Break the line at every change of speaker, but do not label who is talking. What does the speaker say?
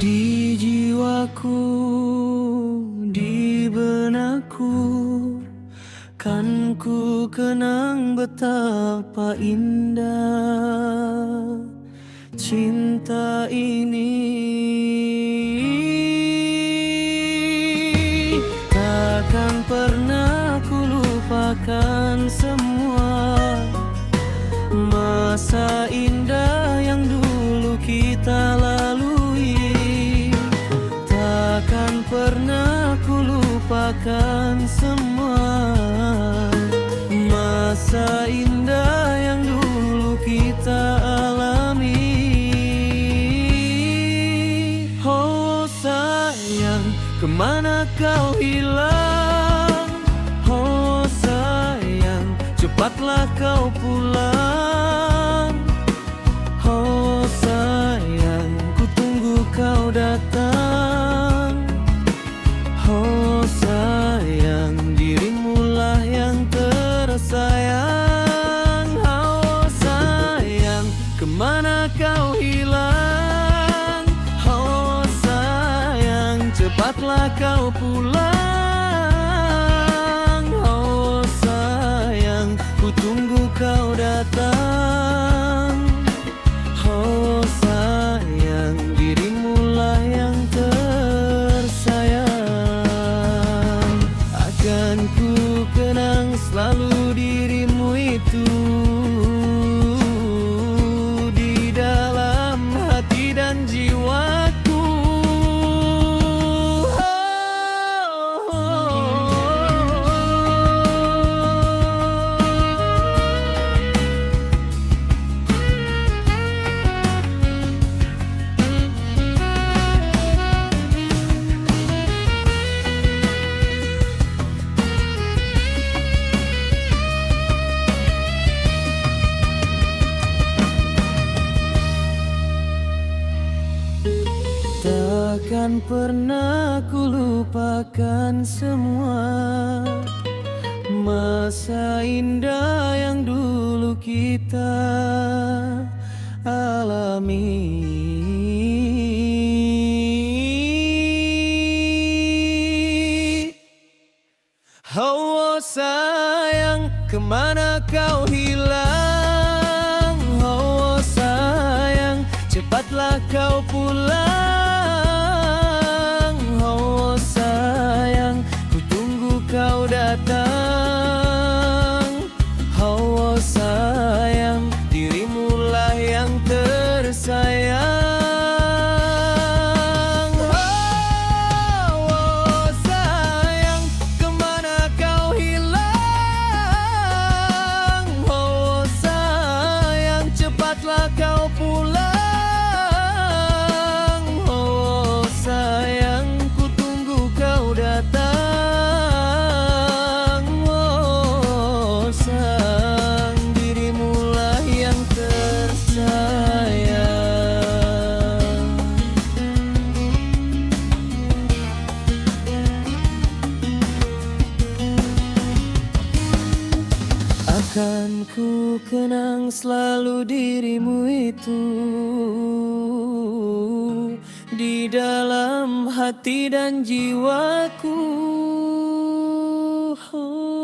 Di jiwaku, di benakku Kan ku kenang betapa indah Cinta ini. Takkan pernah ku lupakan semua lupakan semua Masa indah yang dulu kita alami Oh sayang, ke mana kau hilang? Oh sayang, cepatlah kau pulang ke mana kau hilang? Oh sayang, cepatlah kau pulang Takkan pernah ku lupakan semua Masa indah yang dulu kita alami Oh sayang, ke mana kau hilang? Kau Akan ku kenang selalu dirimu itu Di dalam hati dan jiwaku oh.